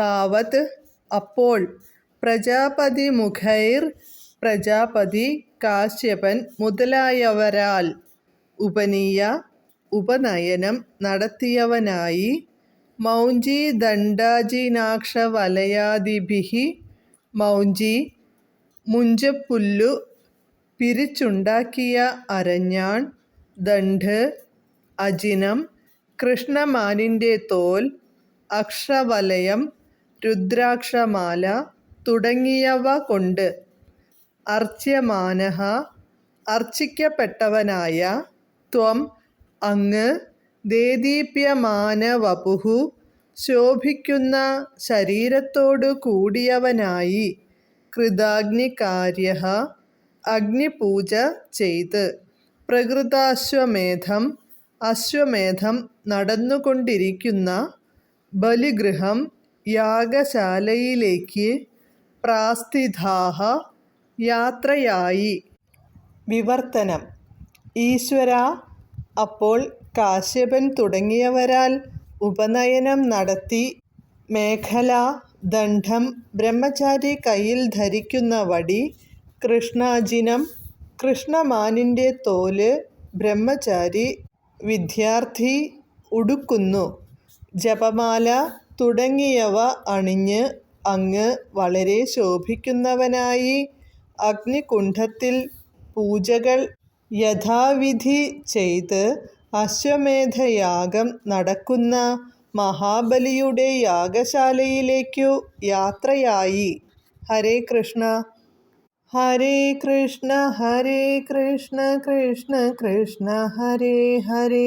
താവത് അപ്പോൾ പ്രജാപതി മുഖൈർ പ്രജാപതി കാശ്യപൻ മുതലായവരാൽ ഉപനീയ ഉപനയനം നടത്തിയവനായി മൗഞ്ചി ദണ്ഡാജിനാക്ഷ വലയാദിഭിഹി മൗഞ്ചി മുഞ്ചപ്പുല്ലു പിരിച്ചുണ്ടാക്കിയ അരഞ്ഞാൺ ദണ്ഡ് അജിനം കൃഷ്ണമാനിന്റെ തോൽ അക്ഷവലയം രുദ്രാക്ഷമാല തുടങ്ങിയവ കൊണ്ട് അർച്ചമാനഹ അർച്ചിക്കപ്പെട്ടവനായ ത്വം അങ്ങ് ദേദീപ്യമാന വപുഹു ശോഭിക്കുന്ന ശരീരത്തോടു കൂടിയവനായി കൃതാഗ്നികാര്യ അഗ്നിപൂജ ചെയ്ത് പ്രകൃതാശ്വമേധം അശ്വമേധം നടന്നുകൊണ്ടിരിക്കുന്ന ബലിഗൃഹം യാഗശാലയിലേക്ക് പ്രാസ്ഥിതാഹ യാത്രയായി. വിവർത്തനം. ഈശ്വര അപ്പോൾ കാശ്യപൻ തുടങ്ങിയവരാൽ ഉപനയനം നടത്തി മേഖല ദണ്ഡം ബ്രഹ്മചാരി കയ്യിൽ ധരിക്കുന്ന വടി കൃഷ്ണാജിനം കൃഷ്ണമാനിന്റെ തോൽ ബ്രഹ്മചാരി വിദ്യാർത്ഥി ഉടുക്കുന്നു. ജപമാല തുടങ്ങിയവ അണിഞ്ഞ് അങ്ങ് വളരെ ശോഭിക്കുന്നവനായി. അഗ്നികുണ്ഡത്തിൽ പൂജകൾ യഥാവിധി ചെയ്ത് അശ്വമേധയാഗം നടക്കുന്ന മഹാബലിയുടെ യാഗശാലയിലേക്കു യാത്രയായി. ഹരേ കൃഷ്ണ. ഹരേ കൃഷ്ണ ഹരേ കൃഷ്ണ കൃഷ്ണ കൃഷ്ണ ഹരേ ഹരേ.